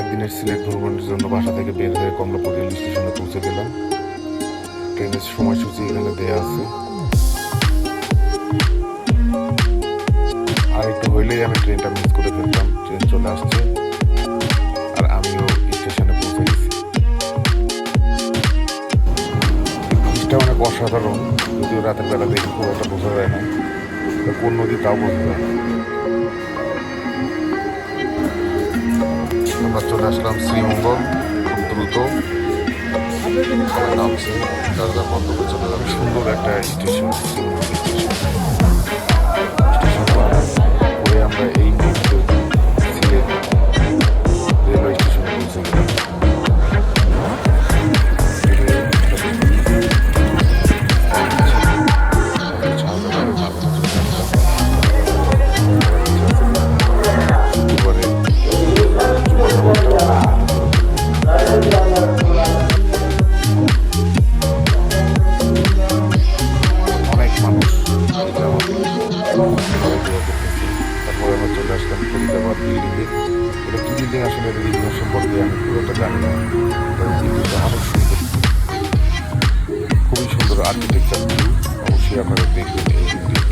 একদিনের সিলেট ভ্রমণের জন্য বাসা থেকে বের হয়ে কমলাপুর রেল স্টেশনে পৌঁছে গেলাম। ট্রেনের সময়সূচি এখানে দেয়া আছে। আর একটু হইলেই আমি ট্রেনটা মিস করে ফেলতাম। ট্রেন চলে আসছে। আর আমিও স্টেশনে পৌঁছে গেছি। ব্রিজটা অনেক অসাধারণ। যদিও রাতের বেলা দেখে খুব একটা বোঝা যায় না। কোন নদী তাও বোঝা যায় আসলাম শ্রীমঙ্গল খুব দ্রুত। নাম নামছে যার যার গন্তব্যে চলে যাবে। সুন্দর একটা স্টেশন তারপরে আমরা চলে আসলাম ফরিদাবাদ বিল্ডিংয়ে এটা কী বিল্ডিং আসলে বিল্ডিং সম্পর্কে আমি খুব একটা জানি না বিল্ডিংটা অনেক সুন্দর খুবই সুন্দর আর্কিটেকচার অবশ্যই আপনারা দেখবেন এই বিল্ডিং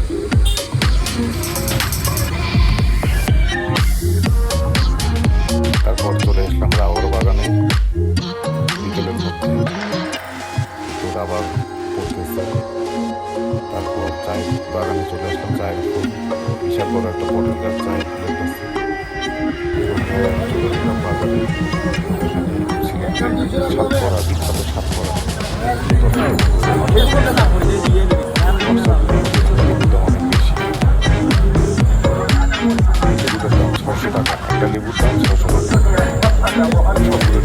আবার তারপর চায়ের বাগানে চলে আসলাম চায়ের ফুল বিশাল বড় একটা বটের গাছ চায়ের ফুলের গাছ চলে গেলাম বাজারে। সিলেটের সাতকরা বিখ্যাত দাম, ছশো টাকা, একটা লেবুর দাম ছশো টাকা।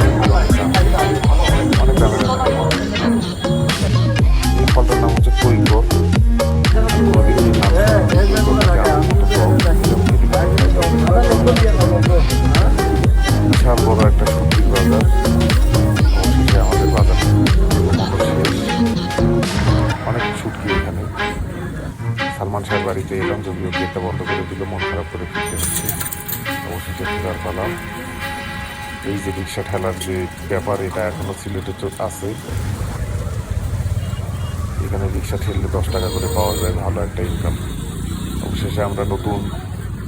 সালমান শাহের বাড়িতে এলাম যদিও গেটটা বন্ধ করে দিল, মন খারাপ করে ফিরতে হচ্ছে। অবশেষে ফেরার পালা। এই যে রিক্সা ঠেলার যে ব্যাপার, এটা এখনও সিলেটে আছে। এখানে রিক্সা ঠেললে দশ টাকা করে পাওয়া যায়, ভালো একটা ইনকাম অবশেষে আমরা নতুন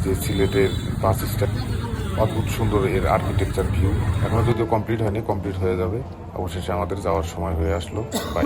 যে সিলেটের বাস স্ট্যান্ড অদ্ভুত সুন্দর এর আর্কিটেকচার ভিউ এখনও যদিও কমপ্লিট হয়নি কমপ্লিট হয়ে যাবে। অবশেষে আমাদের যাওয়ার সময় হয়ে আসলো। বাই